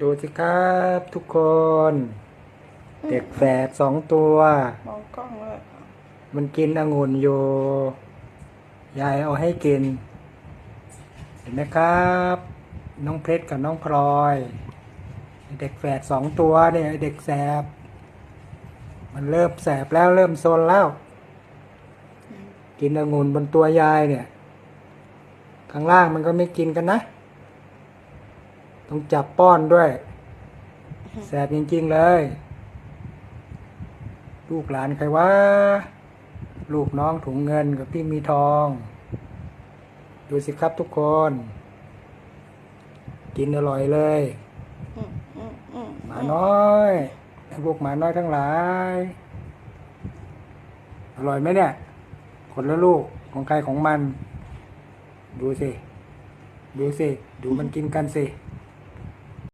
ดูสิครับทุกคน เด็กแฝดสองตัว มองกล้องเลยมันกินองุ่นอยู่ ยายเอาให้กิน เห็นไหมครับ น้องเพชรกับน้องพลอย เด็กแฝดสองตัวเนี่ยเด็กแสบ มันเริ่มแสบแล้วเริ่มโซนแล้ว กินองุ่นบนตัวยายเนี่ย ข้างล่างมันก็ไม่กินกันนะ ต้องจับป้อนด้วย แสบจริงๆเลย ลูกหลานใครวะลูกน้องถุงเงินกับพี่มีทอง ดูสิครับทุกคน กินอร่อยเลยหมาน้อยไอพวกหมาน้อยทั้งหลาย อร่อยไหมเนี่ยคนละลูกของใครของมัน ดูสิ ดูสิ ดูมันกินกันสิ